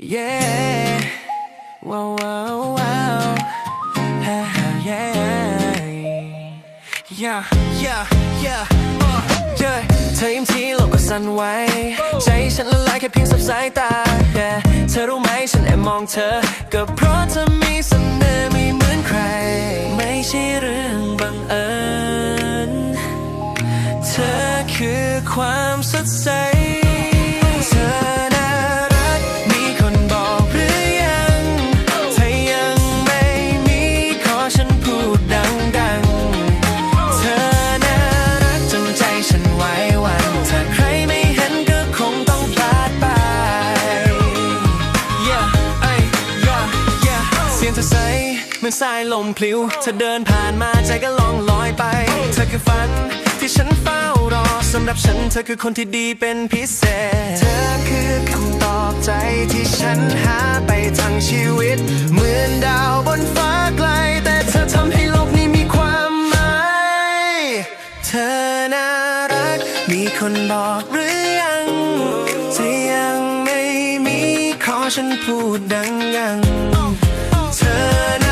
yeah wow wow wow ha ha yeah yeah yeah yeah uh, yeah เธอยิ้มทีโลกก็สั่นไหวใจฉันละลายแค่เพียงสับสายตา yeah เธอรู้ไหมฉันแอบมองเธอ ก็เพราะเธอมีเสน่ห์ไม่เหมือนใคร ไม่ใช่เรื่องบังเอิญ เธอคือความสดใส ยงเธอใสเหมือนสายลมพลิ้วเธอเดินผ่านมาใจก็ล่องลอยไป เธอคือฝันที่ฉันเฝ้ารอสำหรับฉันเธอคือคนที่ดีเป็นพิเศษ เธอคือคำตอบใจที่ฉันหาไปทั้งชีวิต เหมือนดาวบนฟ้าไกล แต่เธอทำให้โลกนี้มีความหมายเธอน่ารัก มีคนบอกหรือยังถ้ายังไม่มีขอฉันพูดดังยัง เ